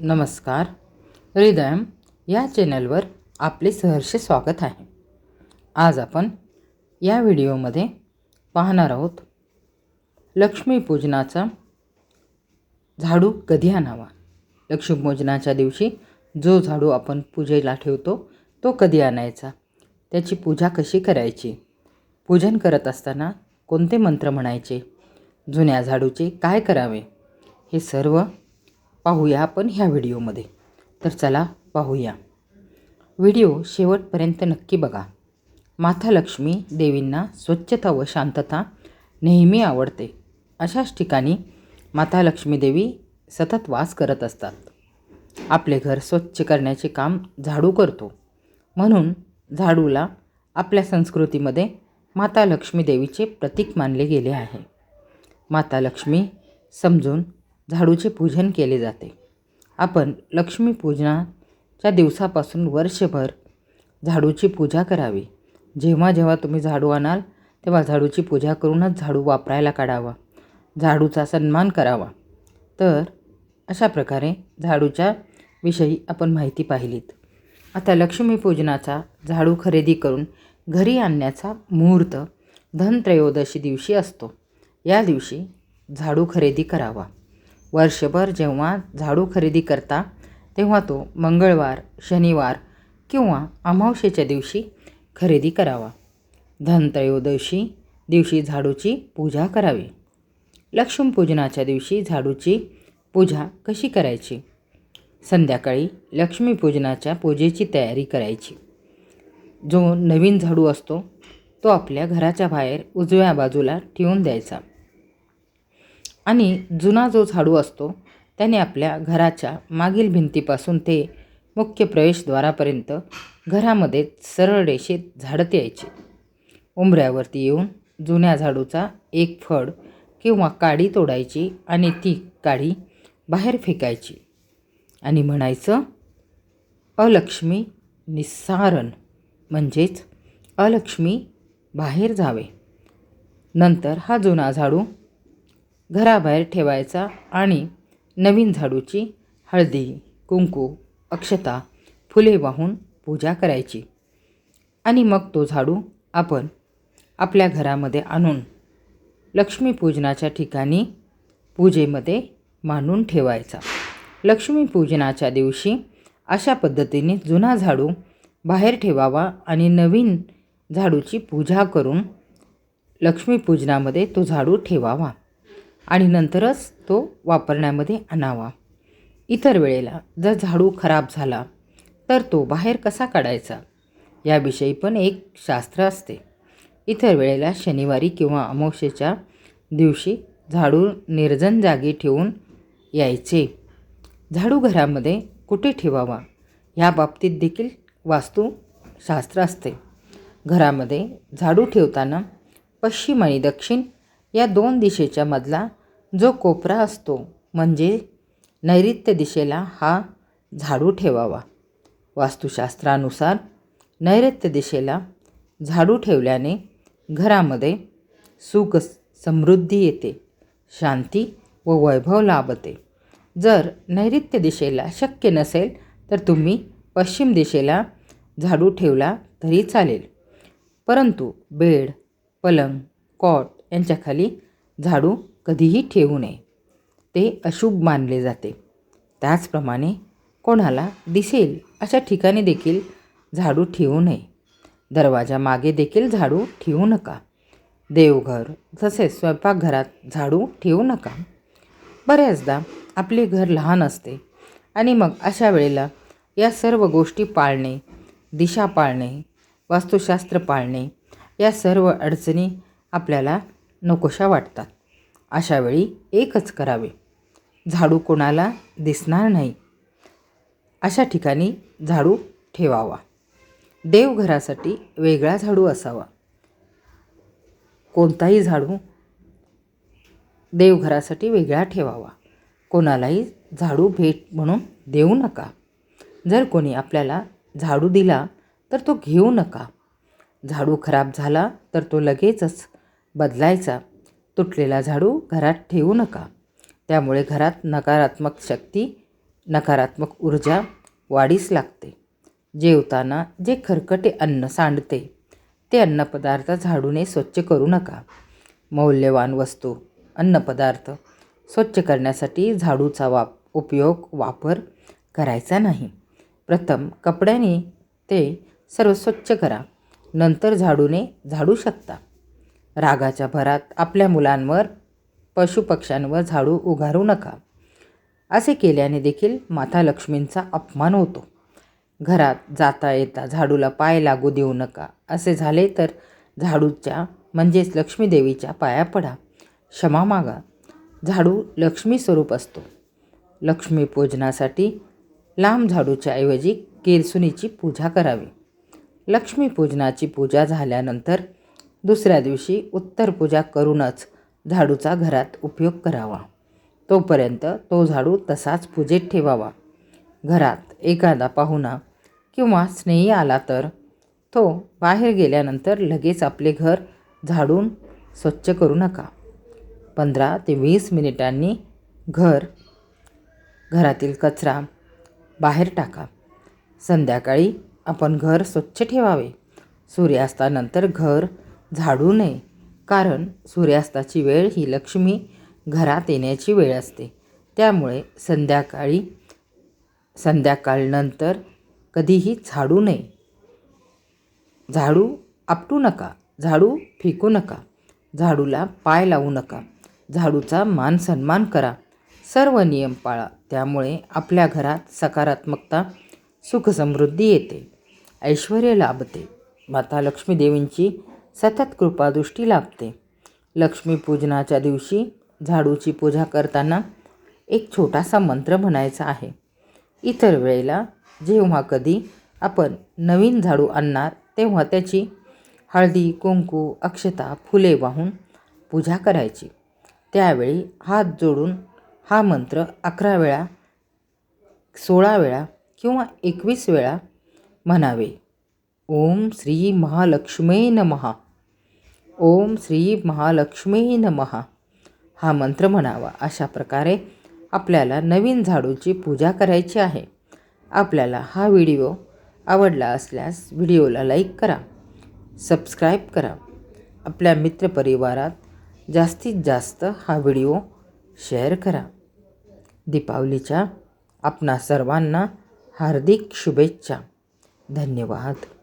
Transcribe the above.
नमस्कार. हृदयम या चॅनलवर आपले सहर्ष स्वागत आहे. आज आपण या व्हिडिओमध्ये पाहणार आहोत लक्ष्मीपूजनाचा झाडू कधी आणावा? लक्ष्मीपूजनाच्या दिवशी जो झाडू आपण पूजेला ठेवतो तो कधी आणायचा? त्याची पूजा कशी करायची? पूजन करत असताना कोणते मंत्र म्हणायचे? जुन्या झाडूचे काय करावे? हे सर्व पाहूया आपण ह्या व्हिडिओमध्ये. तर चला पाहूया. व्हिडिओ शेवटपर्यंत नक्की बघा. माता लक्ष्मी देवींना स्वच्छता व शांतता नेहमी आवडते. अशाच ठिकाणी माता लक्ष्मी देवी सतत वास करत असतात. आपले घर स्वच्छ करण्याचे काम झाडू करतो. म्हणून झाडूला आपल्या संस्कृतीमध्ये माता लक्ष्मी देवीचे प्रतीक मानले गेले आहे. माता लक्ष्मी समजून झाडूचे पूजन केले जाते. आपण लक्ष्मीपूजनाच्या दिवसापासून वर्षभर झाडूची पूजा करावी. जेव्हा जेव्हा तुम्ही झाडू आणाल तेव्हा झाडूची पूजा करूनच झाडू वापरायला काढावा. झाडूचा सन्मान करावा. तर अशा प्रकारे झाडूच्या विषयी आपण माहिती पाहिलीत. आता लक्ष्मीपूजनाचा झाडू खरेदी करून घरी आणण्याचा मुहूर्त धनत्रयोदशी दिवशी असतो. या दिवशी झाडू खरेदी करावा. वर्षभर जेव्हा झाडू खरेदी करता तेव्हा तो मंगळवार शनिवार किंवा अमावशेच्या दिवशी खरेदी करावा. धनत्रयोदशी दिवशी झाडूची पूजा करावी. लक्ष्मीपूजनाच्या दिवशी झाडूची पूजा कशी करायची? संध्याकाळी लक्ष्मीपूजनाच्या पूजेची तयारी करायची. जो नवीन झाडू असतो तो आपल्या घराच्या बाहेर उजव्या बाजूला ठेवून द्यायचा. आणि जुना जो झाडू असतो त्याने आपल्या घराच्या मागील भिंतीपासून ते मुख्य प्रवेशद्वारापर्यंत घरामध्ये सरळ रेषेत झाडत यायचे. उंबऱ्यावरती येऊन जुन्या झाडूचा एक फड किंवा काडी तोडायची आणि ती काडी बाहेर फेकायची आणि म्हणायचं अलक्ष्मी निस्सारण म्हणजेच अलक्ष्मी बाहेर जावे. नंतर हा जुना झाडू घराबाहेर ठेवायचा आणि नवीन झाडूची हळदी कुंकू अक्षता फुले वाहून पूजा करायची. आणि मग तो झाडू आपण आपल्या घरामध्ये आणून लक्ष्मीपूजनाच्या ठिकाणी पूजेमध्ये मांडून ठेवायचा. लक्ष्मीपूजनाच्या दिवशी अशा पद्धतीने जुना झाडू बाहेर ठेवावा आणि नवीन झाडूची पूजा करून लक्ष्मीपूजनामध्ये तो झाडू ठेवावा. आणि नंतरच तो वापरण्यामध्ये आणावा. इतर वेळेला जर झाडू खराब झाला तर तो बाहेर कसा काढायचा? याविषयी पण एक शास्त्र असते. इतर वेळेला शनिवारी किंवा अमावस्येच्या दिवशी झाडू निर्जन जागी ठेवून यायचे. झाडू घरामध्ये कुठे ठेवावा? ह्या बाबतीत देखील वास्तुशास्त्र असते. घरामध्ये झाडू ठेवताना पश्चिम आणि दक्षिण या दोन दिशेच्या मधला जो कोपरा असतो म्हणजे नैऋत्य दिशेला हा झाडू ठेवावा. वास्तुशास्त्रानुसार नैऋत्य दिशेला झाडू ठेवल्याने घरामध्ये सुख समृद्धी येते शांती व वैभव लाभते. जर नैऋत्य दिशेला शक्य नसेल तर तुम्ही पश्चिम दिशेला झाडू ठेवला तरी चालेल. परंतु बेड पलंग कॉट यांच्याखाली झाडू कधीही ठेवू नये. ते अशुभ मानले जाते. त्याचप्रमाणे कोणाला दिसेल अशा ठिकाणी देखील झाडू ठेवू नये. दरवाजा मागे देखील झाडू ठेवू नका. देवघर तसेच स्वयंपाकघरात झाडू ठेवू नका. बऱ्याचदा आपले घर लहान असते आणि मग अशा वेळेला या सर्व गोष्टी पाळणे दिशा पाळणे वास्तुशास्त्र पाळणे या सर्व अडचणी आपल्याला नकोशा वाटतात. अशावेळी एकच करावे. झाडू कोणाला दिसणार नाही. अशा ठिकाणी झाडू ठेवावा. देवघरासाठी वेगळा झाडू असावा. कोणताही झाडू देवघरासाठी वेगळा ठेवावा. कोणालाही झाडू भेट म्हणून देऊ नका. जर कोणी आपल्याला झाडू दिला तर तो घेऊ नका. झाडू खराब झाला तर तो लगेचच बदलायचा. तुटलेला झाडू घरात ठेवू नका. त्यामुळे घरात नकारात्मक शक्ती नकारात्मक ऊर्जा वाढीस लागते. जेवताना जे खरकटे अन्न सांडते ते अन्नपदार्थ झाडूने स्वच्छ करू नका. मौल्यवान वस्तू अन्नपदार्थ स्वच्छ करण्यासाठी झाडूचा वाप उपयोग वापर करायचा नाही. प्रथम कपड्याने ते सर्व स्वच्छ करा. नंतर झाडूने झाडू शकता. रागाच्या भरात आपल्या मुलांवर पशुपक्ष्यांवर झाडू उघारू नका. असे केल्याने देखील माता लक्ष्मींचा अपमान होतो. घरात जाता येता झाडूला पाय लागू देऊ नका. असे झाले तर झाडूच्या म्हणजेच लक्ष्मी देवीच्या पाया पडा. क्षमा मागा. झाडू लक्ष्मी स्वरूप असतो. लक्ष्मीपूजनासाठी लांब झाडूच्या ऐवजी केरसुनीची पूजा करावी. लक्ष्मीपूजनाची पूजा झाल्यानंतर दुसऱ्या दिवशी उत्तर पूजा करूनच झाडूचा घरात उपयोग करावा. तोपर्यंत तो झाडू तसाच पूजेत ठेवावा. घरात एखादा पाहुणा किंवा स्नेही आला तर तो बाहेर गेल्यानंतर लगेच आपले घर झाडून स्वच्छ करू नका. पंधरा ते वीस मिनिटांनी घर घरातील कचरा बाहेर टाका. संध्याकाळी आपण घर स्वच्छ ठेवावे. सूर्यास्तानंतर घर झाडू नये. कारण सूर्यास्ताची वेळ ही लक्ष्मी घरात येण्याची वेळ असते. त्यामुळे संध्याकाळी संध्याकाळनंतर कधीही झाडू नये. झाडू आपटू नका. झाडू फेकू नका. झाडूला पाय लावू नका. झाडूचा मान सन्मान करा. सर्व नियम पाळा. त्यामुळे आपल्या घरात सकारात्मकता सुखसमृद्धी येते. ऐश्वर लाभते. माता लक्ष्मीदेवींची सतत कृपादृष्टी लाभते. लक्ष्मीपूजनाच्या दिवशी झाडूची पूजा करताना एक छोटासा मंत्र म्हणायचा आहे. इतर वेळेला जेव्हा कधी आपण नवीन झाडू आणणार तेव्हा त्याची हळदी कुंकू अक्षता फुले वाहून पूजा करायची. त्यावेळी हात जोडून हा मंत्र अकरा वेळा सोळा वेळा किंवा एकवीस वेळा म्हणावे. ओम श्री महालक्ष्मे नमहा ओम श्री महालक्ष्मी नमहा हा मंत्र म्हणावा अशा प्रकारे आपल्याला नवीन झाडूची पूजा करायची आहे. आपल्याला हा व्हिडिओ आवडला असल्यास व्हिडिओला लाईक करा सबस्क्राईब करा. आपल्या मित्रपरिवारात जास्तीत जास्त हा व्हिडिओ शेअर करा. दीपावलीच्या आपणा सर्वांना हार्दिक शुभेच्छा. धन्यवाद.